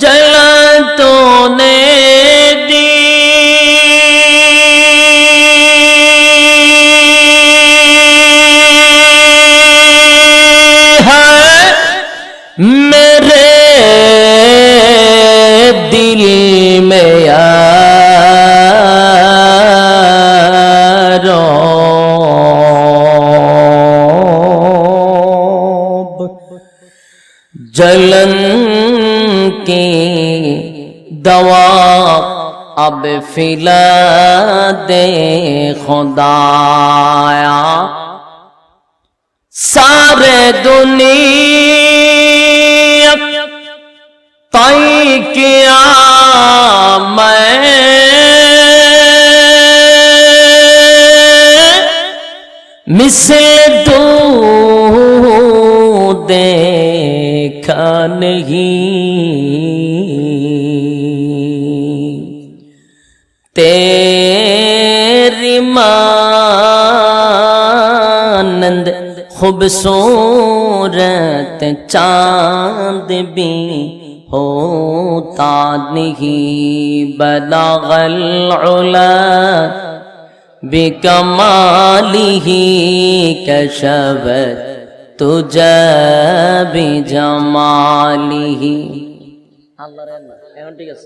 জলা তো দি মেরে দিল মে জলন दवा अब फिला दे खुदाया सारे दुनिया तय किया मैं। मिसे दो देखा नहीं। तेरी मानंद खूबसूरत चांद भी होता नहीं बलागल उला बिकमालिह कशबत তুজা বিজামালিহি আল্লাহ রে আল্লাহ এখন ঠিক আছে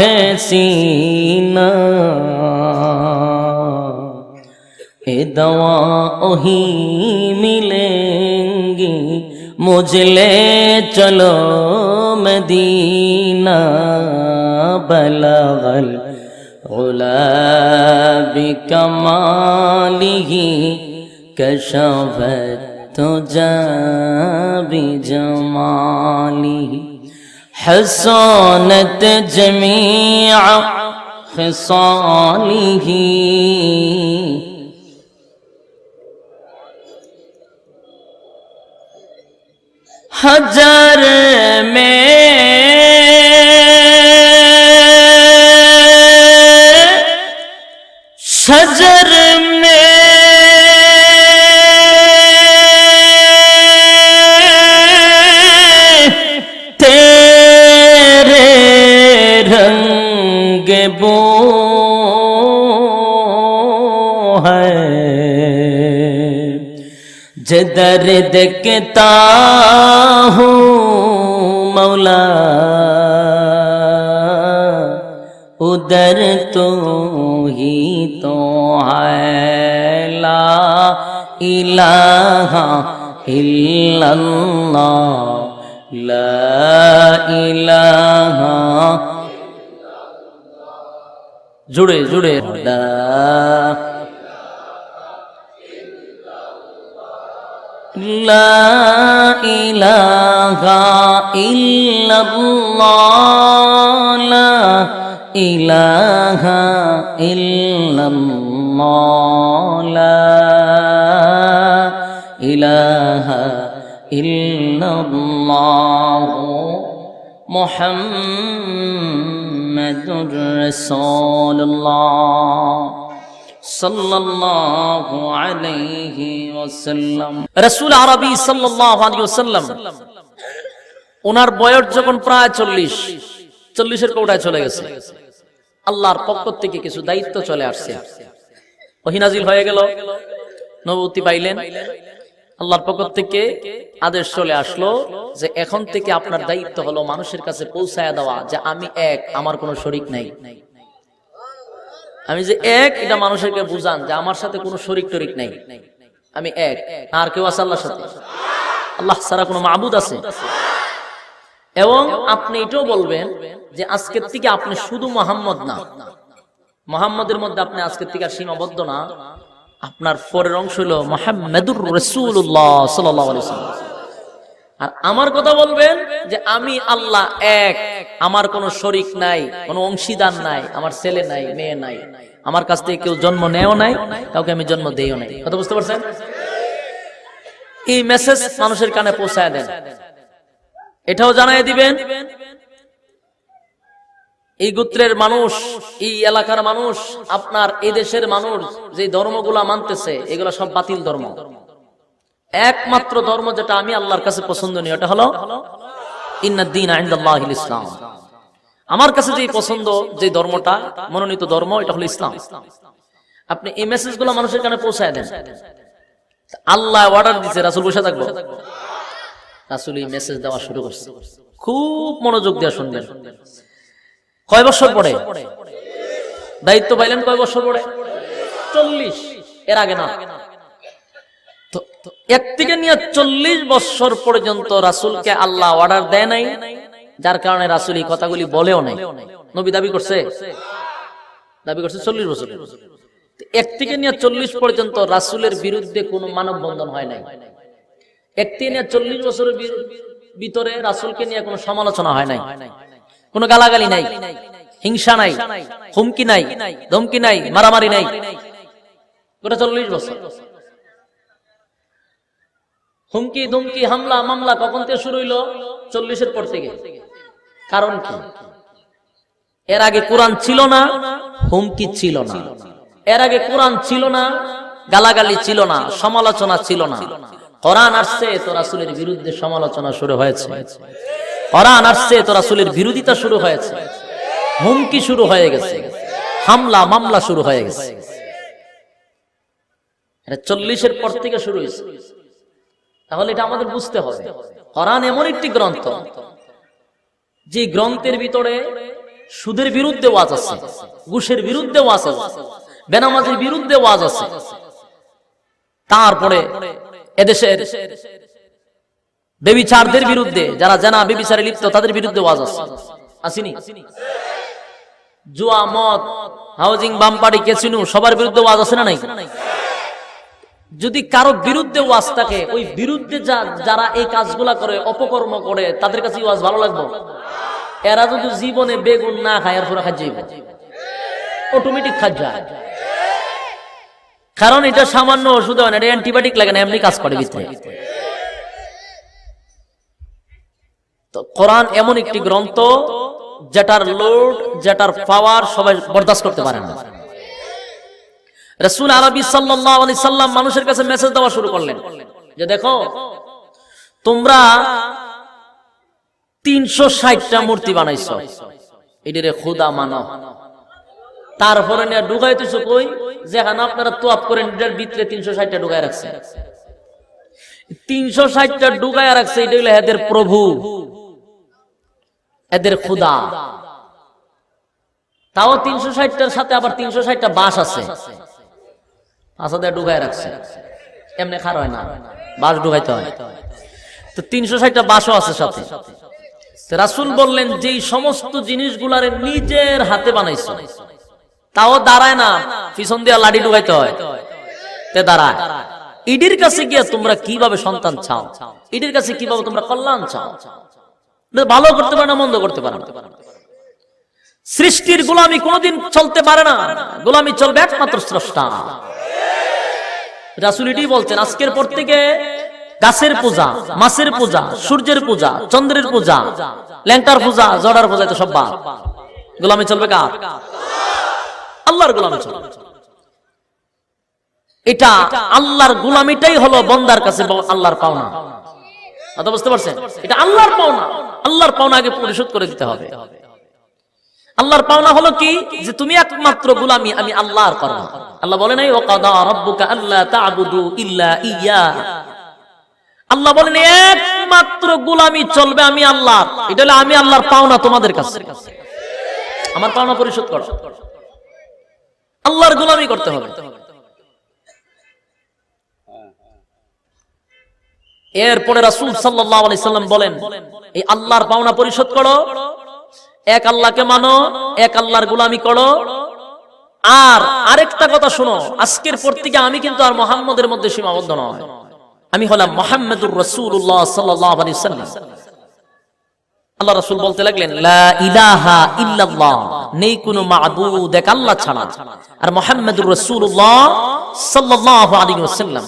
ہے سینہ اے دوا وہی ملیں گی مجھ لے چلو مدینہ بلغ الغلا بکمالہ کشفت تجا بجمالہ حسنت جميع خصاله. حجر میں شجر रंग बो है जिधर दिखता हूँ मौला उधर तो ही तो है ला इलाहा इल्लल्लाह ला इलाहा জুড়ে জুড়ে। লা ইলাহা ইল্লাল্লাহ। ইলাহা ইল্লাল্লাহ। লা إله إلا الله محمد رسول الله সাল্লাল্লাহু আলাইহি ওয়াসাল্লাম রাসূল আরবি সাল্লাল্লাহু আলাইহি ওয়াসাল্লাম ওনার বয়স যখন প্রায় 40 40 এর কোটায় চলে গেছে আল্লাহর পক্ষ থেকে কিছু দায়িত্ব চলে আসছে ওহী নাজিল হয়ে গেল নবুতি পাইলেন আল্লাহর পক্ষ থেকে আদেশ চলে আসলো যে এখন থেকে আপনার দায়িত্ব হলো মানুষের কাছে পৌঁছায় দেওয়া যে আমি এক, আমার কোনো শরিক নাই। আমি যে এক, এটা মানুষেরকে বুঝান যে আমার সাথে কোনো শরিক টরিক নাই। আমি এক, আর কেউ আছে আল্লাহর সাথে? আল্লাহ ছাড়া কোনো মাবুদ আছে? এবং আপনি এটাও বলবেন যে আজকের থেকে আপনি শুধু মোহাম্মদ না। মোহাম্মদের মধ্যে আপনি আজকের থেকে সীমাবদ্ধ না। আপনার পরের অংশ হলো মোহাম্মদুর রসুল্লাহ সাল্লাহ আর আমার কথা বলবেন যে আমি আল্লাহ এক, আমার কোনো শরিক নাই, কোনো অংশীদার নাই, আমার ছেলে নাই, মেয়ে নাই, আমার কাছ থেকে কেউ জন্ম নেও নাই, কাউকে আমি জন্ম দেও নাই। কথা বুঝতে পারছেন? এই মেসেজ মানুষের কানে পৌঁছায় দেন। এটাও জানাই দিবেন এই গোত্রের মানুষ, এই এলাকার মানুষ, আপনার এই দেশের মানুষ যে ধর্মগুলা মানতেছে, এগুলো সব বাতিল ধর্ম। একমাত্র ধর্ম যেটা আমি আল্লাহর কাছে পছন্দনীয়, এটা হলো ইসলাম। আমার কাছে যে পছন্দ যে ধর্মটা, মনোনীত ধর্ম, এটা হলো ইসলাম। আপনি এই মেসেজগুলো মানুষের কানে পৌঁছায় দেন। আল্লাহ অর্ডার দিচ্ছে রাসুল বসে থাকব। রাসুল এই মেসেজ দেওয়া শুরু করছে। খুব মনোযোগ দেওয়া শুনবেন। কয় বছর পরে দায়িত্ব পাইলেন কয় বছর পরে চল্লিশ। এর আগে না। এক থেকে নিয়ে চল্লিশ বছর পর্যন্ত রাসুলকে আল্লাহ অর্ডার দেয় নাই, যার কারণে রাসুল এই কথাগুলি বলেও নাই। নবী দাবি করছে? দাবি করছে চল্লিশ বছর। এক থেকে নিয়ে চল্লিশ পর্যন্ত রাসুলের বিরুদ্ধে কোনো মানব বন্ধন হয় নাই। এক থেকে নিয়ে চল্লিশ বছরের ভিতরে রাসুলকে নিয়ে কোনো সমালোচনা হয় নাই। কোনো গালাগালি নাই, হিংসা নাই, হুমকি নাই, ধমকি নাই, মারামারি নাই। গোটা চল্লিশ বছর। হুমকি, ধুমকি, হামলা, মামলা কখন থেকে শুরু হইল? চল্লিশের পর থেকে। কারণ কি? এর আগে কোরআন ছিল না, হুমকি ছিল না। এর আগে কোরআন ছিল না, গালাগালি ছিল না, সমালোচনা ছিল না। কোরআন আসছে, তো রাসুলের বিরুদ্ধে সমালোচনা শুরু হয়েছে। কোরআন আসছে, তো রাসুলের বিরোধিতা শুরু হয়েছে। হুমকি শুরু হয়ে গেছে। হামলা, মামলা শুরু হয়ে গেছে। এটা চল্লিশের পর থেকে শুরু হয়েছে। তাহলে এটা আমাদের বুঝতে হবে। কোরআন এমন একটি গ্রন্থ, যে গ্রন্থের ভিতরে সুদের বিরুদ্ধে ওয়াজ আছে, ঘুষের বিরুদ্ধে ওয়াজ আছে, বেনামাজের বিরুদ্ধে ওয়াজ আছে। তারপরে এদেশের বেবিচারদের বিরুদ্ধে, যারা জানা বেবিচারে লিপ্ত, তাদের বিরুদ্ধে ওয়াজ আছে। আসিনি? জুয়া, মদ, হাউজিং, বামপাড়ি কেসিনু সবার বিরুদ্ধে ওয়াজ আছে না নাই? যদি কারও বিরুদ্ধে ওয়াজ থাকে, ওই বিরুদ্ধে যারা এই কাজগুলা করে, অপকর্ম করে, তাদের কাছে ওয়াজ ভালো লাগবে? এরা যদি জীবনে বেগুন না খায় আর পুরো খাদ্য অটোমেটিক খাদ্য কারণ এটা সামান্য ওষুধ হয় না, এটা অ্যান্টিবায়োটিক লাগে না, এমনি কাজ করে ভিতরে। তো কোরআন এমন একটি গ্রন্থ যেটার লোড যেটার পাওয়ার সবাই বরদাস্ত করতে পারে না। রসুল আরবি সাল্লাহ আলি সাল্লাম মানুষের কাছে মেসেজ দেওয়া শুরু করলেন। যে দেখো তোমরা তিনশো ষাটটা মূর্তি বানাইছ। এটিরে খুদা মানো। তারপরে নিয়ে ঢুকাইতেছ কই? যেখানে আপনারা তোয়াপ করেন এটার ভিতরে তিনশো ষাটটা ঢুকায় রাখছে। তিনশো ষাটটা ঢুকায় রাখছে এটা হলো এদের প্রভু। এদের খুদা তাও তিনশো ষাটটার সাথে আবার তিনশো ষাটটা বাস আছে। রাখছে। এমনি খার হয় না। বাস হয়। তো তিনশো ষাটটা বাসও আছে সাথে। রাসুল বললেন যে সমস্ত জিনিসগুলারে নিজের হাতে বানাইছো, তাও দাঁড়ায় না, পিছন দিয়া লাঠি ঢুকাইতে হয়। দাঁড়ায়। ইডির কাছে গিয়ে তোমরা কীভাবে সন্তান চাও? ইডির কাছে কীভাবে তোমরা কল্যাণ চাও? ভালো করতে পারে না, মন্দ করতে পারে না। সৃষ্টির গোলামি কোনোদিন চলতে পারে না। গোলামি চলবে একমাত্র স্রষ্টা। রাসুল এটাই বলছেন, আজকের পর থেকে গাছের পূজা, মাছের পূজা, সূর্যের পূজা, চন্দ্রের পূজা, ল্যাংটার পূজা জড়ার পূজা এটা সব বাদ। গোলামি চলবে কার? আল্লাহর গোলামি চলবে। এটা আল্লাহর গোলামিটাই হলো বন্দার কাছে আল্লাহর পাওনা। কথা বুঝতে পারছেন? এটা আল্লাহর পাওনা। আল্লাহর পরিশোধ করে দিতে হবে। আল্লাহর পাওনা হলো কি? যে তুমি একমাত্র গুলামি আমি আল্লাহর আল্লাহ বলে নাই তা'বুদু ইল্লা ইয়্যা আল্লাহ বলেন, একমাত্র গুলামি চলবে আমি আল্লাহ এটা হলো আমি আল্লাহর পাওনা তোমাদের কাছে। আমার পাওনা পরিশোধ করো। আল্লাহর গোলামি করতে হবে। এরপরে রাসূল সাল্লাম বলেন, এই আল্লাহর পাওনা পরিশোধ করো, এক আল্লাহকে মানো, এক আল্লাহর গোলামি করো। আর আরেকটা কথা শোনো, আজকের পর থেকে আমি কিন্তু আর মোহাম্মদের মধ্যে সীমাবদ্ধ নয়। আমি হলাম মোহাম্মদুর রসুল্লাহ সাল্লাহ আলি সাল্লাম। আল্লাহ রাসূল বলতে লাগলেন নেই কোনো আর মুহাম্মাদুর রাসূলুল্লাহ সাল্লাল্লাহু আলাইহি ওয়াসাল্লাম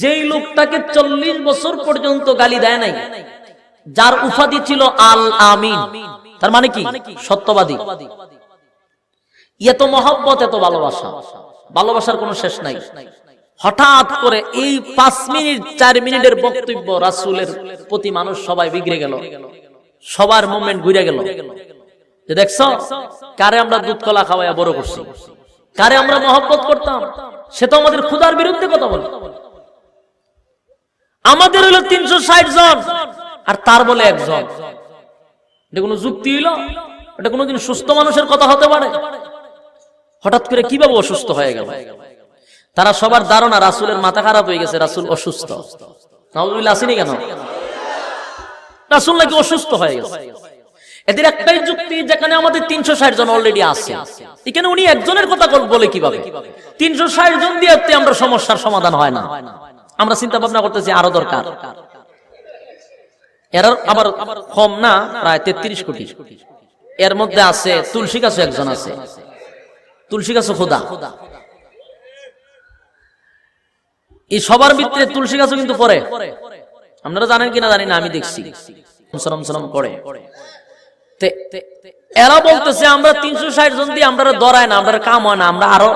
যেই লোকটাকে চল্লিশ বছর পর্যন্ত গালি দেয় নাই, যার উপাধি ছিল আল আমিন। তার মানে কি? সত্যবাদী। এত মহব্বত, এত ভালোবাসা। ভালোবাসার কোনো শেষ নাই। হঠাৎ করে এই পাঁচ মিনিট, চার মিনিটের বক্তব্য রাসুলের প্রতি মানুষ সবাই বিগড়ে গেল। সবার মুভমেন্ট ঘুরে গেল। যে দেখছ, কারে আমরা দুধ কলা খাওয়াইয়া বড় করছি? কারে আমরা মহব্বত করতাম? সে তো আমাদের ক্ষুধার বিরুদ্ধে কথা বলে। আমাদের হইল তিনশো ষাট জন, আর তার বলে একজন। এটা কোনো যুক্তি হইল? এটা কোনোদিন সুস্থ মানুষের কথা হতে পারে? হঠাৎ করে কীভাবে অসুস্থ হয়ে গেল? তারা সবার ধারণা রাসুলের মাথা খারাপ হয়ে গেছে, রাসুল অসুস্থ। আসেনি কেন? রাসুল নাকি অসুস্থ হয়ে গেছে। এদের একটাই যুক্তি, যেখানে আমাদের তিনশো ষাট জন অলরেডি আছে। এখানে উনি একজনের কথা বল- কীভাবে? তিনশো ষাট জন দিয়ে আমরা সমস্যার সমাধান হয় না। আমরা চিন্তা ভাবনা করতেছি আরও দরকার। এর আবার কম না, প্রায় তেত্রিশ কোটি। এর মধ্যে আছে, তুলসী গাছও একজন আছে। তুলসী গাছও খোদা। এই সবার ভিতরে তুলসী গাছও কিন্তু পরে আপনারা জানেন কিনা জানি না, আমি দেখছি। এরা বলতেছে, আমরা তিনশো ষাট জন দিয়ে আমরা না, আমরা কাম হয় না, আমরা আরও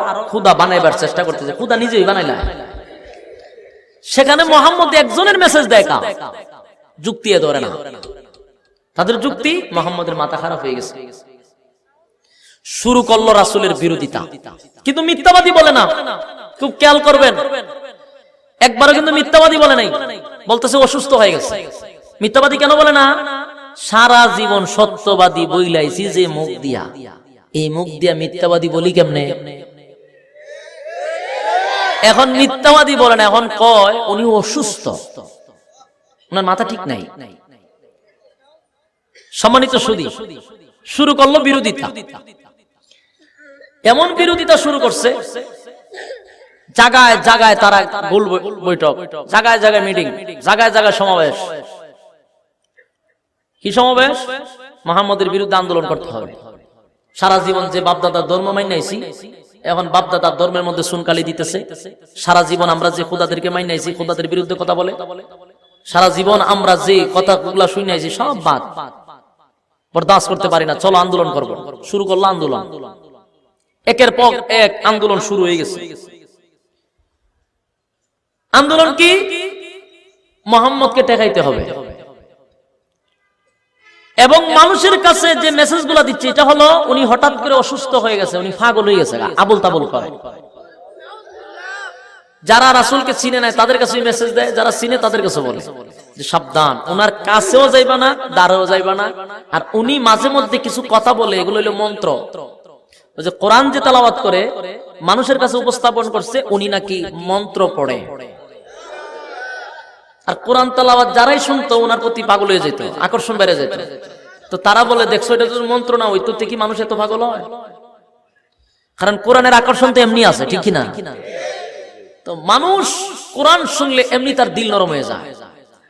বানাইবার চেষ্টা নিজেই সেখানে মোহাম্মদ একজনের মেসেজ দেয় কাম। যুক্তি ধরে না। তাদের যুক্তি মোহাম্মদের মাথা খারাপ হয়ে গেছে। শুরু করল রাসুলের বিরোধিতা। কিন্তু মিথ্যাবাদী বলে না। খুব খেয়াল করবেন? একবারও কিন্তু মিথ্যাবাদী বলে নাই। বলতেছে অসুস্থ হয়ে গেছে। মিথ্যাবাদী কেন বলে না? সারা জীবন সত্যবাদী বইলাইছি যে মুখ দিয়া। এই মুখ দিয়া মিথ্যাবাদী বলি কেমনে? এখন মিথ্যাবাদী বলে না, এখন কয় উনি অসুস্থ। ওনার মাথা ঠিক নাই। সম্মানিত সুদী, শুরু করল বিরোধিতা। এমন বিরোধিতা শুরু করছে জায়গায় জায়গায় তারা গোল বৈঠক জায়গায় জায়গায় মিটিং জায়গায় জায়গায় সমাবেশ। কি সমাবেশ? মোহাম্মদের বিরুদ্ধে আন্দোলন করতে হবে। সারা জীবন যে বাপদাদার ধর্ম মাইনাইছি, এখন বাপদাদার ধর্মের মধ্যে সুনকালি দিতেছে। সারা জীবন আমরা যে খোদাদেরকে মাইনাইছি, খোদাদের বিরুদ্ধে কথা বলে। সারা জীবন আমরা যে কথাগুলা শুনাইছি, সব বাদ। বরদাস্ত করতে পারি না। চলো আন্দোলন করব। শুরু করল আন্দোলন। একের পর এক আন্দোলন শুরু হয়ে গেছে। আন্দোলন কি? মোহাম্মদকে টেকাইতে হবে। এবং মানুষের কাছে যে মেসেজগুলা দিচ্ছে, এটা হলো উনি হঠাৎ করে অসুস্থ হয়ে গেছে, উনি ফাগল হয়ে গেছে আবুল তাবুল করে। যারা রাসুলকে চিনে নাই, তাদের কাছে মেসেজ দেয়, যারা চিনে তাদের কাছে বলে যে সাবধান ওনার কাছেও যাইবা না, দ্বারেও যাইবা না। আর উনি মাঝে মধ্যে কিছু কথা বলে, এগুলো হলো মন্ত্র। যে কোরআন যে তালাবাত করে, মানুষের কাছে উপস্থাপন করছে, উনি নাকি মন্ত্র পড়ে। আর কোরআন তালাবাত যারাই শুনতো, ওনার প্রতি পাগল হয়ে যেত, আকর্ষণ বেড়ে যেত। তো তারা বলে, দেখছ, এটা যদি মন্ত্র না হইতো কি মানুষ এত পাগল হয়। কারণ কোরআনের আকর্ষণ তো এমনি আছে, ঠিক না তো মানুষ কোরআন শুনলে এমনি তার দিল নরম হয়ে যায়।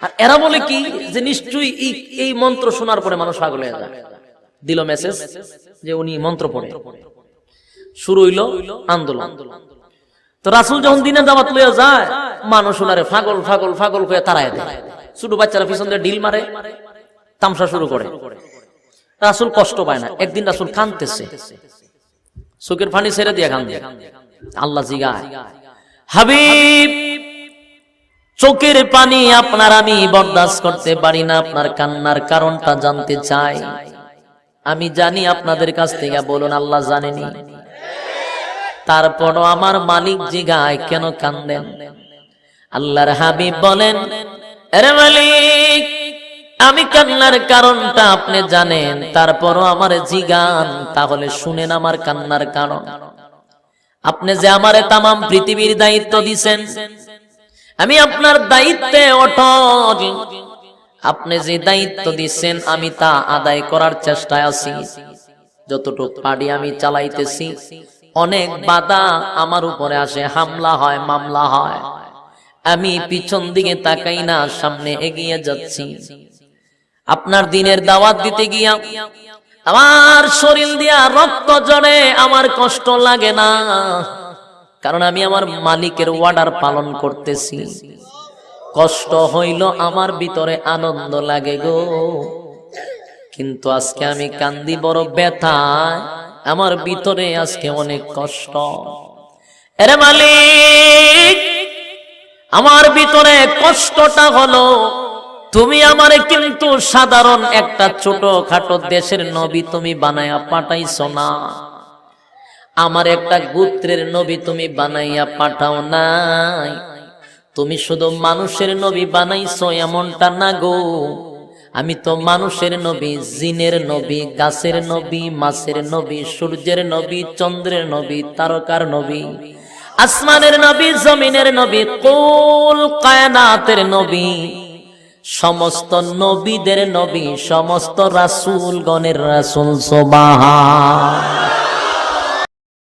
আর এরা বলে কি, যে নিশ্চয়ই এই এই মন্ত্র শোনার পরে মানুষ পাগল হয়ে যায়। দিল মেসেজ যে উনি মন্ত্র পড়ে। শুরু হইল আন্দোলন। তো রাসুল যখন দিনের দাবাত লইয়া যায় মানুষ ওনারে ফাগল ফাগল ফাগল হয়ে তারায় দেয়। ছোট বাচ্চারা পিছন দিয়ে ডিল মারে, তামসা শুরু করে। রাসুল কষ্ট পায় না। একদিন রাসুল কানতেছে চোখের পানি ছেড়ে দিয়ে কান আল্লাহ জিগায়। হাবিব, চোখের পানি আপনার আমি বরদাস্ত করতে পারি না। আপনার কান্নার কারণটা জানতে চাই। আমি জানি আপনাদের কাছ থেকে বলুন, আল্লাহ জানেনি। তারপরও আমার মালিক জিগায়, কেন কান্দেন? আল্লাহর হাবিব বলেন আমি কান্নার কারণটা আপনি জানেন, তারপরও আমার জিগান, তাহলে শুনেন আমার কান্নার কারণ। আপনি যে আমারে তামাম পৃথিবীর দায়িত্ব দিছেন, আমি আপনার দায়িত্বে অটল। আপনি যে দায়িত্ব দিচ্ছেন আমি তা আদায় করার চেষ্টায় আছি। যতটুকু পারি আমি চালাইতেছি, অনেক বাধা আমার উপরে আসে, হামলা হয়, মামলা হয়। আমি পিছন দিকে তাকাই না, সামনে এগিয়ে যাচ্ছি। আপনার দিনের দাওয়াত দিতে গিয়া আমার শরীর দিয়া রক্ত জড়ে আমার কষ্ট লাগে না, কারণ আমি আমার মালিকের ওয়ার্ডার পালন করতেছি। কষ্ট হইল আমার ভিতরে আনন্দ লাগে গো। কিন্তু আজকে আমি কান্দি বড় ব্যথায়, আমার ভিতরে আজকে অনেক কষ্ট। এরে মালিক! আমার ভিতরে কষ্টটা হলো, তুমি আমারে কিন্তু সাধারণ একটা ছোট খাটো দেশের নবী তুমি বানায়া পাঠাইছ না। আমার একটা গোত্রের নবী তুমি বানাইয়া পাঠাও নাই। তুমি শুধু মানুষের নবী বানাইছো এমনটা না গো। আমি তো মানুষের নবী, জিনের নবী, গাছের নবী, মাছের নবী, সূর্যের নবী, চন্দ্রের নবী, তারকার নবী। আসমানের নবী, জমিনের নবী, কুল কায়নাতের নবী, সমস্ত নবীদের নবী, সমস্ত রাসুল গণের রাসুল, সুবহান।